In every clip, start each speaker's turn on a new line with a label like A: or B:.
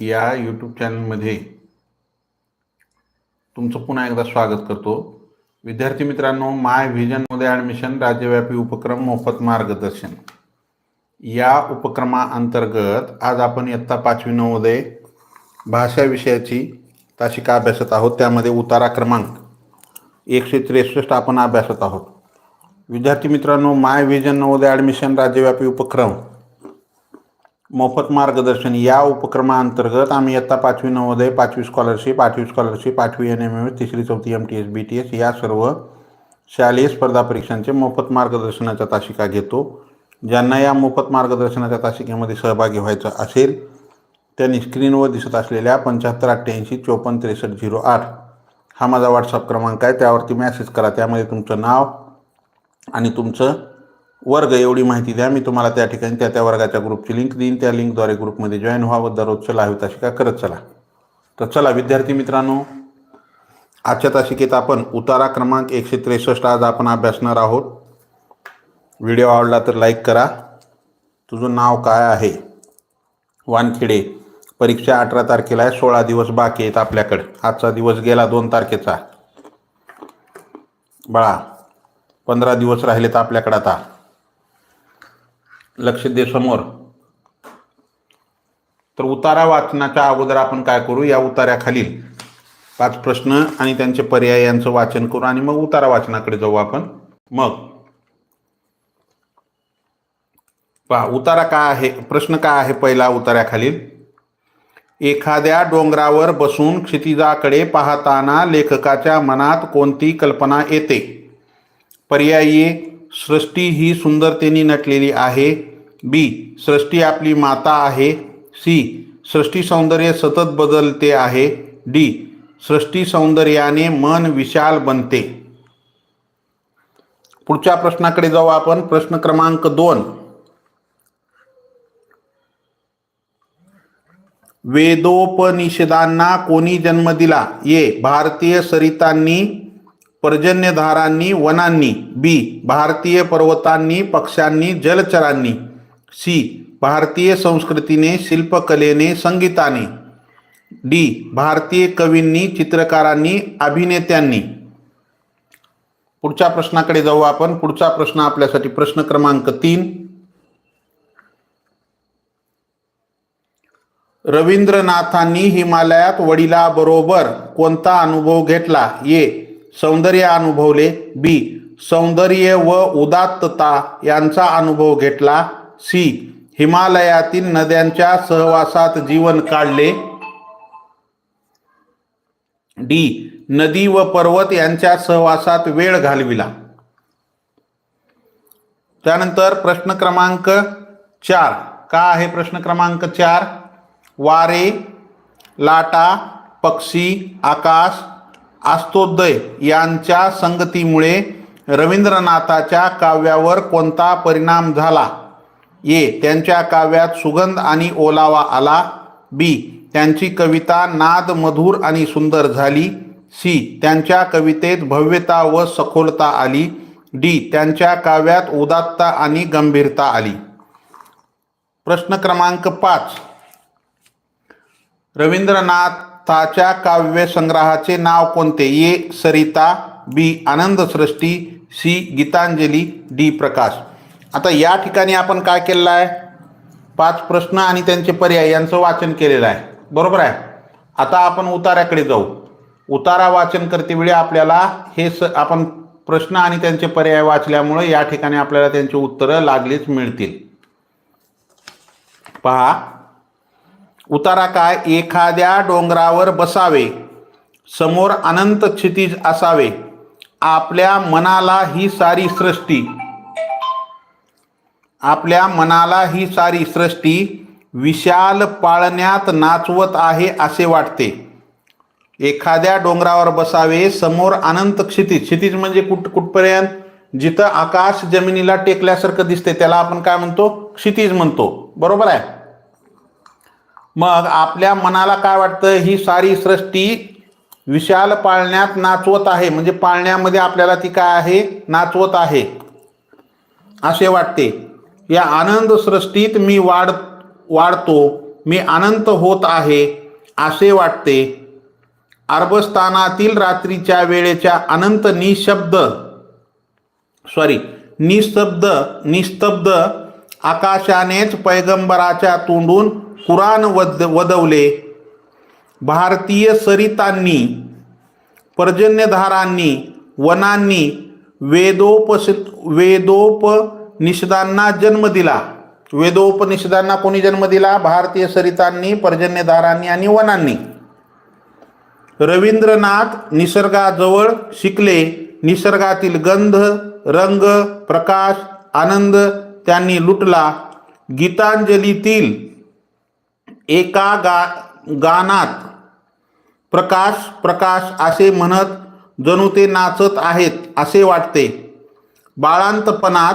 A: या यूट्यूब चॅनलमध्ये तुमचं पुन्हा एकदा स्वागत करतो. विद्यार्थी मित्रांनो माय व्हिजनमध्ये ॲडमिशन राज्यव्यापी उपक्रम मोफत मार्गदर्शन. या उपक्रमाअंतर्गत आज आपण इयत्ता पाचवी नवोदय भाषा विषयाची तासिका अभ्यासत आहोत. त्यामध्ये उतारा क्रमांक एकशे त्रेसष्ट आपण अभ्यासत आहोत. विद्यार्थी मित्रांनो माय व्हिजन नवोदय ॲडमिशन राज्यव्यापी उपक्रम मोफत मार्गदर्शन या उपक्रमाअंतर्गत आम्ही इयत्ता पाचवी नवोदय पाचवी स्कॉलरशिप आठवी स्कॉलरशिप आठवी एन एम एम एस तिसरी चौथी M T S B T S या सर्व शालेय स्पर्धा परीक्षांचे मोफत मार्गदर्शनाच्या तासिका घेतो. ज्यांना या मोफत मार्गदर्शनाच्या तासिकेमध्ये सहभागी व्हायचं असेल त्यांनी स्क्रीनवर दिसत असलेल्या पंच्याहत्तर अठ्ठ्याऐंशी चोपन्न त्रेसष्ट झिरो आठ हा माझा व्हॉट्सअप क्रमांक आहे. त्यावरती मेसेज करा. त्यामध्ये तुमचं नाव आणि तुमचं वर्ग एवढी माहिती द्या. मी तुम्हाला त्या ठिकाणी त्या त्या वर्गाच्या ग्रुपची लिंक देईन. त्या लिंकद्वारे ग्रुपमध्ये जॉईन व्हावं दररोजचं लाईव्ह तासिका करत चला. तर चला विद्यार्थी मित्रांनो आजच्या तासिकेत आपण उतारा क्रमांक एकशे त्रेसष्ट आज आपण अभ्यासणार आहोत. व्हिडिओ आवडला तर लाईक करा. तुझं नाव काय आहे? वानखेडे. परीक्षा अठरा तारखेला आहे सोळा दिवस बाकी आहेत आपल्याकडे. आजचा दिवस गेला दोन तारखेचा. बाळा पंधरा दिवस राहिलेत आपल्याकडे आता. लक्ष दे समोर. तर उतारा वाचनाच्या अगोदर आपण काय करू? या उतार्याखालील पाच प्रश्न आणि त्यांचे पर्याय यांचं वाचन करू आणि मग उतारा वाचनाकडे जाऊ आपण. मग पहा उतारा काय आहे? प्रश्न काय आहे पहिला उतार्याखालील एखाद्या डोंगरावर बसून क्षितिजाकडे पाहताना लेखकाच्या मनात कोणती कल्पना येते? पर्यायी सृष्टी ही सुंदरतेने नटलेली आहे. बी सृष्टी आपली माता आहे. सी सृष्टी सौंदर्य सतत बदलते आहे. डी सृष्टी सौंदर्याने मन विशाल बनते. पुढच्या प्रश्नाकडे जाऊ आपण. प्रश्न क्रमांक दोन. वेदोपनिषदांना कोणी जन्म दिला? ये भारतीय सरितांनी पर्जन्यधारांनी वनांनी बी भारतीय पर्वतांनी पक्ष्यांनी जलचरांनी सी भारतीय संस्कृतीने शिल्पकलेने संगीताने डी भारतीय कवींनी चित्रकारांनी अभिनेत्यांनी. पुढच्या प्रश्नाकडे जाऊ आपण. पुढचा प्रश्न आपल्यासाठी प्रश्न क्रमांक तीन. रवींद्रनाथांनी हिमालयात वडिलाबरोबर कोणता अनुभव घेतला? ये सौंदर्य अनुभवले. बी सौंदर्य व उदात्तता यांचा अनुभव घेतला. सी हिमालयातील नद्यांच्या सहवासात जीवन काढले. डी नदी व पर्वत यांच्या सहवासात वेळ घालविला. त्यानंतर प्रश्न क्रमांक चार. का आहे प्रश्न क्रमांक चार? वारे लाटा पक्षी आकाश आस्तोदय यांच्या संगतीमुळे रवींद्रनाथाच्या काव्यावर कोणता परिणाम झाला? ए. त्यांच्या काव्यात सुगंध आणि ओलावा आला. बी. त्यांची कविता नाद मधुर आणि सुंदर झाली. सी. त्यांच्या कवितेत भव्यता व सखोलता आली. डी. त्यांच्या काव्यात उदात्ता आणि गंभीरता आली. प्रश्न क्रमांक पाच. रवींद्रनाथ रवींद्रनाथाच्या काव्यसंग्रहाचे नाव कोणते? A. Sarita B. Anand Srishti C. Gitanjali D. Prakash. आता या ठिकाणी आपण काय केलेलं आहे? पाच प्रश्न आणि त्यांचे पर्याय यांचं वाचन केलेलं आहे. बरोबर आहे? आता आपण उतार्याकडे जाऊ. उतारा वाचन करतेवेळी आपल्याला हे स आपण प्रश्न आणि त्यांचे पर्याय वाचल्यामुळे या ठिकाणी आपल्याला त्यांची उत्तरं लागलीच मिळतील. पहा. उतारा काय एखाद्या डोंगरावर बसावे. समोर अनंत क्षितिज असावे. आपल्या मनाला ही सारी सृष्टी. आपल्या मनाला ही सारी सृष्टी विशाल पाळण्यात नाचवत आहे असे वाटते. एखाद्या डोंगरावर बसावे समोर अनंत क्षितिज. क्षितिज म्हणजे कुठ कुठपर्यंत? जिथं आकाश जमिनीला टेकल्यासारखं दिसते त्याला आपण काय म्हणतो? क्षितिज म्हणतो. बरोबर आहे? मग आपल्या मनाला काय वाटतं? ही सारी सृष्टी विशाल पाळण्यात नाचवत आहे. म्हणजे पाळण्यामध्ये आपल्याला ती काय आहे? नाचवत आहे. असे वाटते. या आनंद सृष्टीत मी वाढ वाढतो. मी अनंत होत आहे. असे वाटते. अर्भस्थानातील रात्रीच्या वेळेच्या अनंत निशब्द सॉरी निशब्द निस्तब्ध आकाशानेच पैगंबराच्या तोंडून कुराण वद वदवले. भारतीय सरितांनी पर्जन्यधारांनी वनांनी वेदोपस वेदोपनिषदांना जन्म दिला. वेदोपनिषदांना कोणी जन्म दिला? भारतीय सरितांनी पर्जन्यधारांनी आणि वनांनी. रवींद्रनाथ निसर्गाजवळ शिकले. निसर्गातील गंध रंग प्रकाश आनंद त्यांनी लुटला. गीतांजलीतील एका गा गानात प्रकाश प्रकाश असे म्हणत जणू ते नाचत आहेत असे वाटते. बाळांतपणात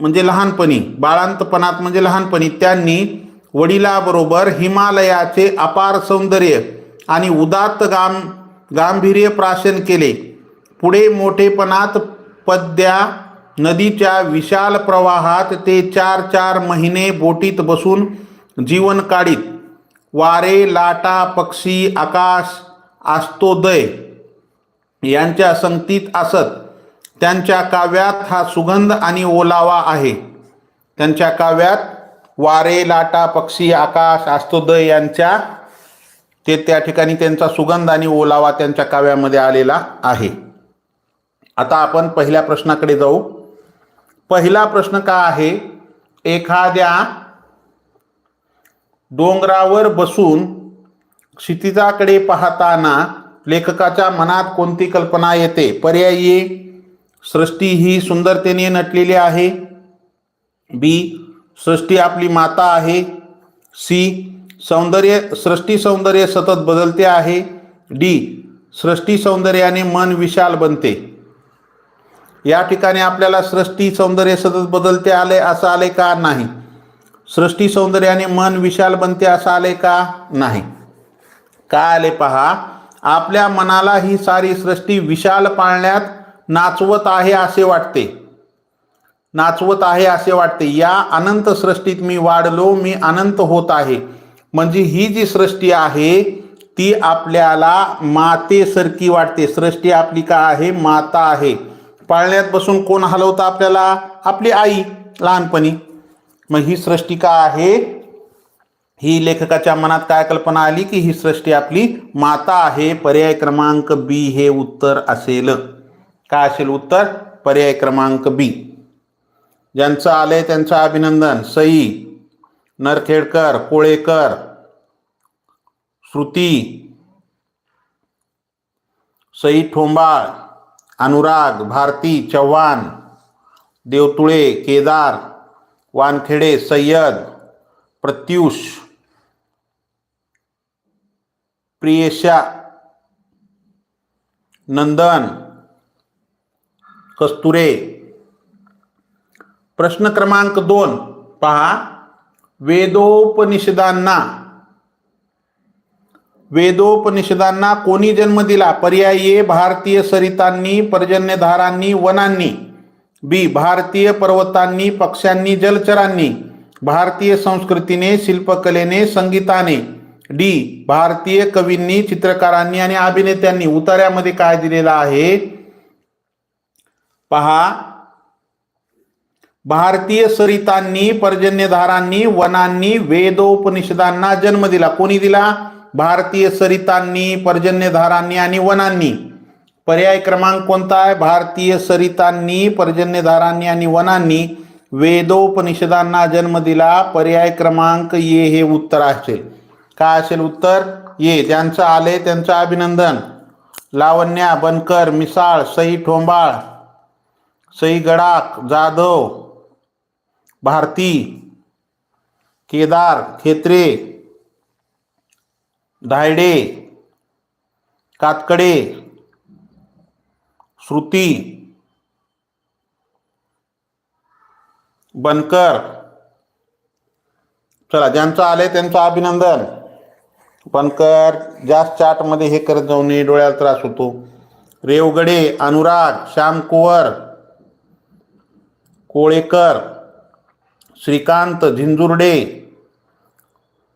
A: म्हणजे लहानपणी बाळांतपणात म्हणजे लहानपणी त्यांनी वडिलाबरोबर हिमालयाचे अपार सौंदर्य आणि उदात्त गाम गांभीर्य प्राशन केले. पुढे मोठेपणात पद्या नदीच्या विशाल प्रवाहात ते चार चार महिने बोटीत बसून जीवन काढीत. वारे लाटा पक्षी आकाश आस्तोदय यांच्या संगतीत असत. त्यांच्या काव्यात हा सुगंध आणि ओलावा आहे. त्यांच्या काव्यात वारे लाटा पक्षी आकाश आस्तोदय यांच्या ते त्या ठिकाणी त्यांचा सुगंध आणि ओलावा त्यांच्या काव्यामध्ये आलेला आहे. आता आपण पहिल्या प्रश्नाकडे जाऊ. पहिला प्रश्न का आहे? एखाद्या डोंगरावर बसून क्षितिजाकडे पाहताना लेखकाच्या मनात कोणती कल्पना येते? पर्यायी सृष्टी ही सुंदरतेने नटलेली आहे. बी सृष्टी आपली माता आहे. सी सौंदर्य सृष्टी सौंदर्य सतत बदलते आहे. डी सृष्टी सौंदर्याने मन विशाल बनते. या ठिकाणी आपल्याला सृष्टी सौंदर्य सतत बदलते आले असं आले का नाही? सृष्टी सौंदर्याने मन विशाल बनते असं आले का? नाही. का आले पहा? आपल्या मनाला ही सारी सृष्टी विशाल पाळण्यात नाचवत आहे असे वाटते. नाचवत आहे असे वाटते. या अनंत सृष्टीत मी वाढलो मी अनंत होत आहे. म्हणजे ही जी सृष्टी आहे ती आपल्याला मातेसारखी वाटते. सृष्टी आपली का आहे? माता आहे. पाळण्यात बसून कोण हलवतं आपल्याला? आपली आई लहानपणी. मग ही सृष्टी का आहे? ही लेखकाच्या मनात काय कल्पना आली की ही सृष्टी आपली माता आहे? पर्याय क्रमांक बी हे उत्तर असेल. काय असेल उत्तर? पर्याय क्रमांक बी. ज्यांचं आलंय त्यांचं अभिनंदन. सई नरखेडकर कोळेकर श्रुती सई ठोंबाळ अनुराग भारती चव्हाण देवतुळे केदार वानखेडे सय्यद प्रत्युष प्रियेशा नंदन कस्तुरे. प्रश्न क्रमांक दोन पहा. वेदोपनिषदांना वेदोपनिषदांना कोणी जन्म दिला? पर्याये भारतीय सरितांनी पर्जन्यधारांनी वनांनी. बी भारतीय पर्वतांनी पक्ष्यांनी जलचरांनी भारतीय संस्कृतीने शिल्पकलेने संगीताने डी भारतीय कवींनी चित्रकारांनी आणि अभिनेत्यांनी उतार्यामध्ये काय दिलेलं आहे? पहा. भारतीय सरितांनी पर्जन्यधारांनी वनांनी वेदोपनिषदांना जन्म दिला. कोणी दिला? भारतीय सरितांनी पर्जन्यधारांनी आणि वनांनी. पर्याय क्रमांक कोणता आहे भारतीय सरितांनी पर्जन्यधारांनी आणि वनांनी वेदोपनिषदांना जन्म दिला. पर्याय क्रमांक ये हे उत्तर असेल. काय असेल उत्तर? ये ज्यांचं आले त्यांचं अभिनंदन. लावण्या बनकर मिसाळ सई ठोंबाळ सई गडाख जाधव भारती केदार खेत्रे धायडे कातकडे श्रुती. बनकर. चला ज्यांचं आले त्यांचं अभिनंदन. बनकर जास्त चाटमध्ये हे करत जाऊ नये डोळ्याला त्रास होतो. रेवगडे अनुराग श्याम कुवर. कोळेकर. श्रीकांत झिंजुर्डे.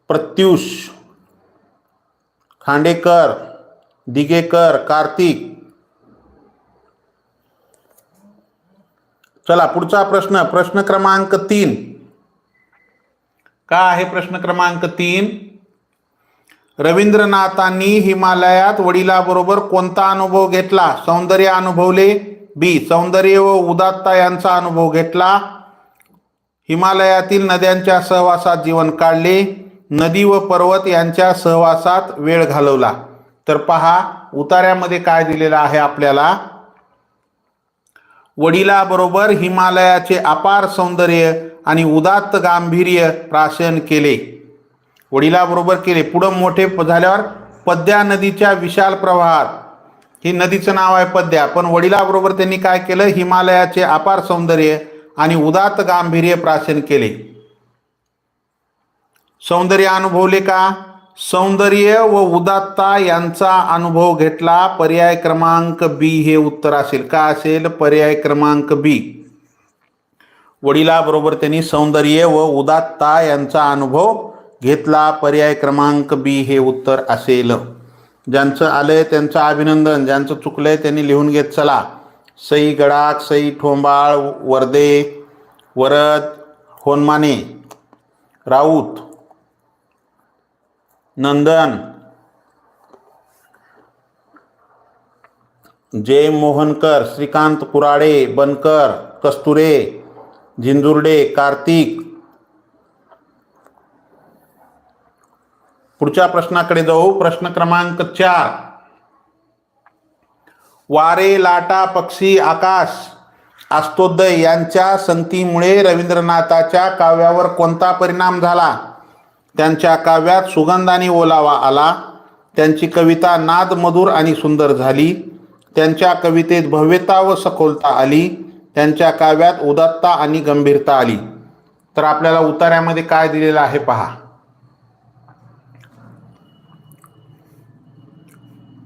A: प्रत्युष. खांडेकर. दिगेकर कार्तिक. चला पुढचा प्रश्न. प्रश्न क्रमांक तीन. का आहे प्रश्न क्रमांक तीन? रवींद्रनाथांनी हिमालयात वडिलाबरोबर कोणता अनुभव घेतला? सौंदर्य अनुभवले. बी सौंदर्य व उदात्ता यांचा अनुभव घेतला. हिमालयातील नद्यांच्या सहवासात जीवन काढले. नदी व पर्वत यांच्या सहवासात वेळ घालवला. तर पहा उतार्यामध्ये काय दिलेलं आहे आपल्याला? वडिलाबरोबर हिमालयाचे अपार सौंदर्य आणि उदात्त गांभीर्य प्राशन केले. वडिलाबरोबर केले. पुढं मोठे झाल्यावर पद्या नदीच्या विशाल प्रवाहात. ही नदीचं नाव आहे पद्या. पण वडिलाबरोबर त्यांनी काय केलं? हिमालयाचे अपार सौंदर्य आणि उदात्त गांभीर्य प्राशन केले. सौंदर्य अनुभवले का? सौंदर्य व उदात्ता यांचा अनुभव घेतला. पर्याय क्रमांक बी हे उत्तर असेल. का असेल? पर्याय क्रमांक बी वडिलाबरोबर त्यांनी सौंदर्य व उदात्ता यांचा अनुभव घेतला. पर्याय क्रमांक बी हे उत्तर असेल. ज्यांचं आलंय त्यांचं अभिनंदन. ज्यांचं चुकलंय त्यांनी लिहून घेत चला. सई गडाख सई ठोंबाळ वर्दे वरद होनमाने राऊत. नंदन. जय मोहनकर श्रीकांत कुराडे बनकर कस्तुरे झिंजुर्डे कार्तिक. पुढच्या प्रश्नाकडे जाऊ. प्रश्न क्रमांक चार. वारे लाटा पक्षी आकाश आस्तोदय यांच्या संगतीमुळे रवींद्रनाथाच्या काव्यावर कोणता परिणाम झाला? त्यांच्या काव्यात सुगंध आणि ओलावा आला. त्यांची कविता नादमधुर आणि सुंदर झाली. त्यांच्या कवितेत भव्यता व सखोलता आली. त्यांच्या काव्यात उदात्ता आणि गंभीरता आली. तर आपल्याला उतार्यामध्ये काय दिलेलं आहे पहा.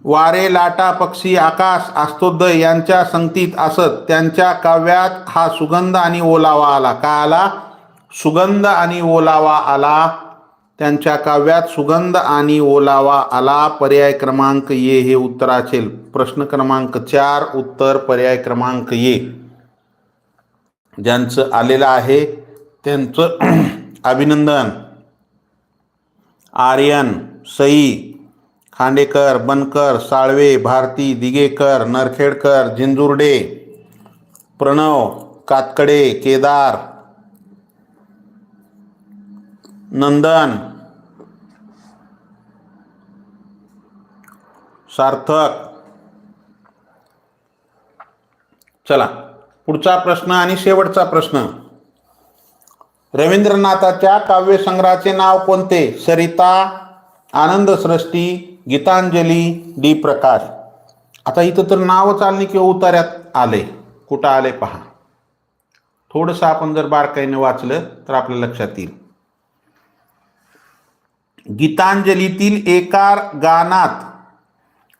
A: वारे लाटा पक्षी आकाश आस्तोदय यांच्या संगतीत असत. त्यांच्या काव्यात हा सुगंध आणि ओलावा आला. का आला? सुगंध आणि ओलावा आला. त्यांच्या काव्यात सुगंध आणि ओलावा आला. पर्याय क्रमांक ये हे उत्तर असेल प्रश्न क्रमांक चार उत्तर पर्याय क्रमांक ये ज्यांचं आलेलं आहे त्यांचं अभिनंदन. आर्यन सई खांडेकर बनकर साळवे भारती दिगेकर नरखेडकर जिंजुर्डे प्रणव कातकडे केदार नंदन. सार्थक. चला पुढचा प्रश्न आणि शेवटचा प्रश्न. रवींद्रनाथाच्या काव्यसंग्रहाचे नाव कोणते? सरिता आनंद सृष्टी गीतांजली डी प्रकाश. आता इथं तर नावं चालणे किंवा उतार्यात आले. कुठं आले पहा. थोडंसं आपण जर बारकाईने वाचलं तर आपल्या लक्षात येईल. गीतांजलीतील एका गानात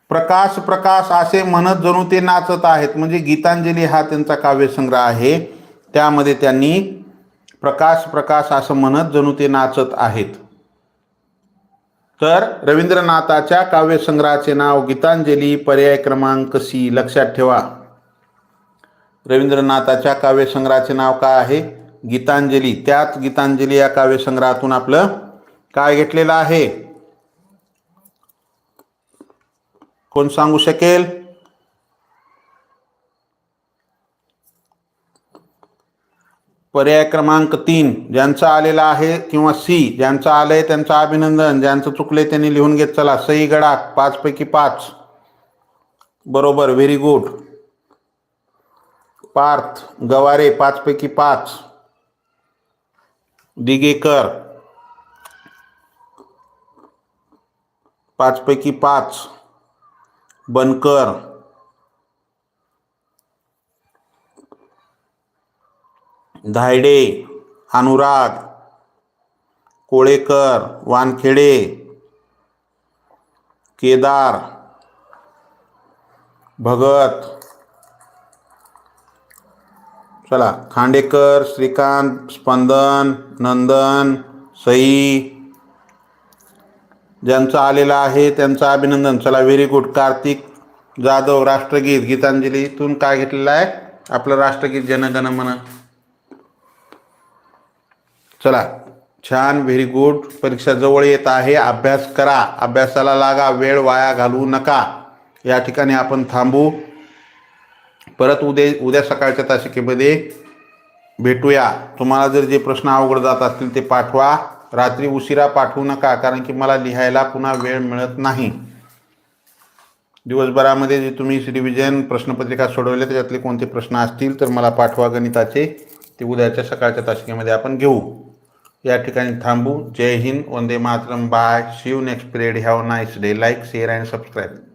A: प्रकाश प्रकाश असे म्हणत जणू ते नाचत आहेत. म्हणजे गीतांजली हा त्यांचा काव्यसंग्रह आहे. त्यामध्ये त्यांनी प्रकाश प्रकाश असं म्हणत जणू ते नाचत आहेत. तर रवींद्रनाथाच्या काव्यसंग्रहाचे नाव गीतांजली पर्याय क्रमांक सी लक्षात ठेवा. रवींद्रनाथाच्या काव्यसंग्रहाचे नाव काय आहे? गीतांजली. त्याच गीतांजली या काव्यसंग्रहातून आपलं काय घेतलेलं आहे? कोण सांगू शकेल? पर्याय क्रमांक तीन ज्यांचा आलेला आहे किंवा सी ज्यांचं आलंय त्यांचं अभिनंदन ज्यांचं चुकले त्यांनी लिहून घेत चला. सई गडाक पाच पैकी पाच. बरोबर व्हेरी गुड पार्थ गवारे पाच पैकी पाच. दिगेकर. पाचपैकी पाच. बनकर. धायडे अनुराग. कोळेकर वानखेडे. केदार. भगत. चला खांडेकर श्रीकांत स्पंदन नंदन सई. ज्यांचं आलेलं आहे त्यांचं अभिनंदन. चला व्हेरी गुड. कार्तिक जाधव राष्ट्रगीत गीतांजलीतून काय घेतलेलं आहे? आपलं राष्ट्रगीत जनगण मन. चला छान व्हेरी गुड. परीक्षा जवळ येत आहे. अभ्यास करा. अभ्यासाला लागा. वेळ वाया घालवू नका. या ठिकाणी आपण थांबू. परत उद्या उद्या सकाळच्या तासिकेमध्ये भेटूया. तुम्हाला जर जे प्रश्न अवघड जात असतील ते पाठवा. रात्री उशिरा पाठवू नका कारण की मला लिहायला पुन्हा वेळ मिळत नाही. दिवसभरामध्ये जे तुम्ही रिव्हिजन प्रश्नपत्रिका सोडवले त्याच्यातले कोणते प्रश्न असतील तर मला पाठवा गणिताचे. ते उद्याच्या सकाळच्या तासिकेमध्ये आपण घेऊ. या ठिकाणी थांबू. जय Hind. Vande Mataram. Bye. See you next period have nice day like share and subscribe